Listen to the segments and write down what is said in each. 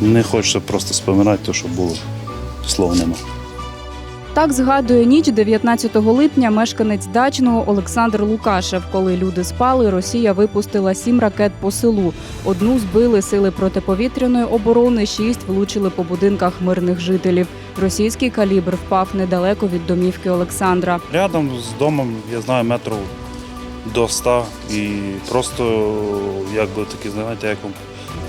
Не хочеться просто споминати те, що було. Слов нема. Так згадує ніч 19 липня мешканець дачного Олександр Лукашев. Коли люди спали, Росія випустила сім ракет по селу. Одну збили сили протиповітряної оборони, шість влучили по будинках мирних жителів. Російський калібр впав недалеко від домівки Олександра. Рядом з домом, я знаю, метрів до 100 і просто, як би такі, знаєте, як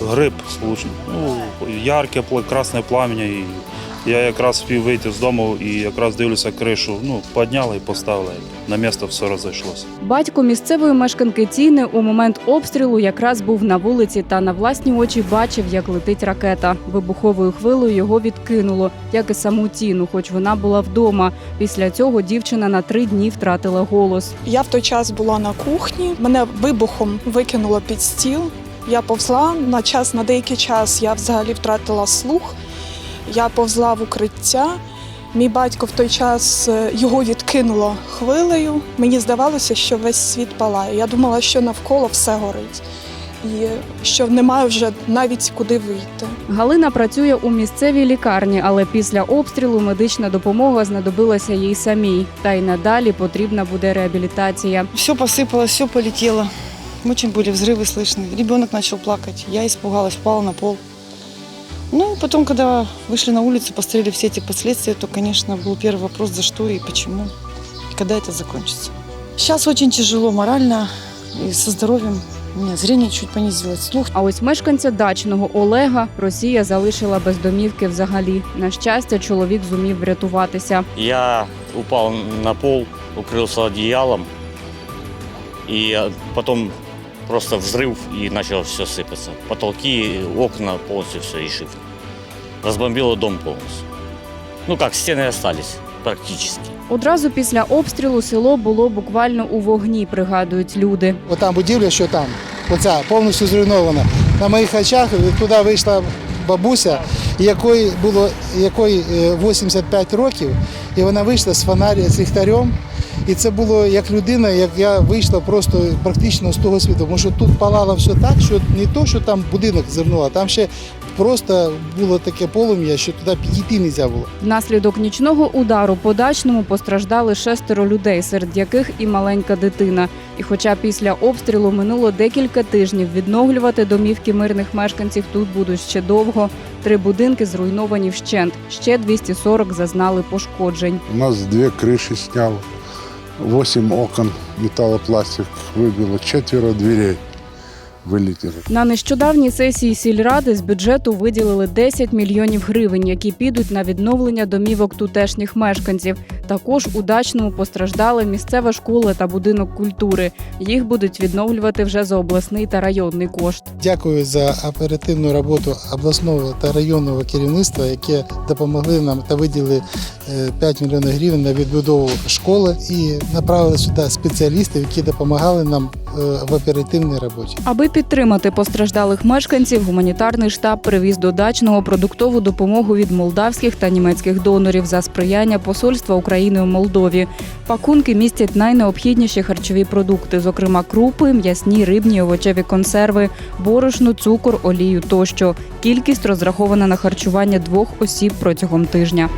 гриб, луч- ну, ярке, красне плам'я. І я якраз спів вийти з дому і якраз дивлюся кришу, ну, підняли і поставили. На місце все розійшлося. Батько місцевої мешканки Тіни у момент обстрілу якраз був на вулиці та на власні очі бачив, як летить ракета. Вибуховою хвилею його відкинуло, як і саму Тіну, хоч вона була вдома. Після цього дівчина на три дні втратила голос. Я в той час була на кухні. Мене вибухом викинуло під стіл. Я повзла на час, на деякий час я взагалі втратила слух. Я повзла в укриття. Мій батько в той час е, його відкинуло хвилею. Мені здавалося, що весь світ палає. Я думала, що навколо все горить, і що немає вже навіть куди вийти. Галина працює у місцевій лікарні, але після обстрілу медична допомога знадобилася їй самій. Та й надалі потрібна буде реабілітація. Все посыпалось, все полетело. Очень были взрывы слышны. Ребенок начал плакать. Я испугалась, упала на пол. Ну, потом, когда вышли на улицу, посмотрели все эти последствия, то, конечно, был первый вопрос, за что и почему, и когда это закончится. Сейчас очень тяжело морально и со здоровьем. У меня зрение чуть понизилось, слух А ось мешканця дачного Олега Росія залишила без домівки взагалі. На щастя, чоловік зумів врятуватися. Я упал на пол, укрылся одеялом, и э, потом просто взрыв и начало все сыпаться. Потолки, окна, полностью все и шифер. Разбомбило дом полностью. Ну как, стены остались практически. Одразу після обстрілу село було буквально у вогні, пригадують люди. Отам будівля, що там, оця повністю зруйнована. На моїх очах туди вийшла бабуся, якої було якої е, 85 років, і вона вийшла з фонаря, з ліхтарем. І це було як людина, як я вийшла просто практично з того світу. Тому що тут палало все так, що не то, що там будинок зернула, там ще просто було таке полум'я, що туди підійти не можна було. Внаслідок нічного удару по дачному постраждали шестеро людей, серед яких і маленька дитина. І, хоча після обстрілу минуло декілька тижнів, відновлювати домівки мирних мешканців тут будуть ще довго. Три будинки зруйновані вщент. Ще 240 зазнали пошкоджень. У нас дві криші сняли. 8 окон металлопластик выбило, четверо дверей вылетело. На нещодавній сесії сільради з бюджету виділили 10 мільйонів гривень, які підуть на відновлення домівок тутешніх мешканців. Також у дачному постраждали місцева школа та будинок культури. Їх будуть відновлювати вже за обласний та районний кошт. Дякую за оперативну роботу обласного та районного керівництва, яке допомогли нам та виділили е, 5 мільйонів гривень на відбудову школи і направили сюди спеціалістів, які допомагали нам е, в оперативній роботі. Аби підтримати постраждалих мешканців, гуманітарний штаб привіз до дачного продуктову допомогу від молдавських та німецьких донорів за сприяння посольства України у Молдові. Пакунки містять найнеобхідніші харчові продукти, зокрема крупи, м'ясні, рибні, овочеві консерви, борошно, цукор, олію тощо. Кількість розрахована на харчування двох осіб протягом тижня.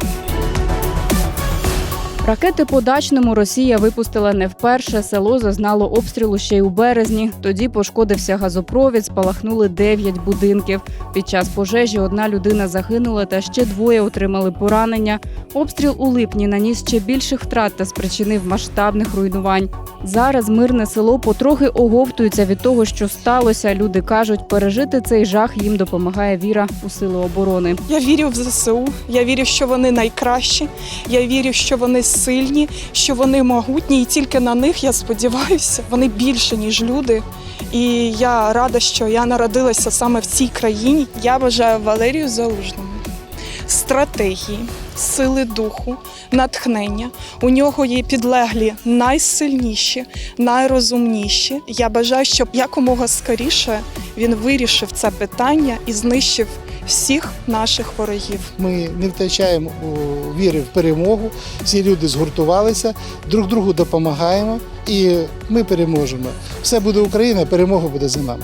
Ракети по дачному Росія випустила не вперше. Село зазнало обстрілу ще й у березні. Тоді пошкодився газопровід, спалахнули 9 будинків. Під час пожежі одна людина загинула, та ще двоє отримали поранення. Обстріл у липні наніс ще більших втрат та спричинив масштабних руйнувань. Зараз мирне село потрохи оговтується від того, що сталося. Люди кажуть, пережити цей жах їм допомагає віра у сили оборони. Я вірю в ЗСУ, я вірю, що вони найкращі, я вірю, що вони сильні, що вони могутні, і тільки на них я сподіваюся, вони більше, ніж люди. І я рада, що я народилася саме в цій країні. Я бажаю Валерію Залужному стратегії, сили духу, натхнення. У нього є підлеглі найсильніші, найрозумніші. Я бажаю, щоб якомога скоріше він вирішив це питання і знищив всіх наших ворогів. Ми не втрачаємо віри в перемогу. Всі люди згуртувалися, друг другу допомагаємо, і ми переможемо. Все буде Україна, перемога буде за нами.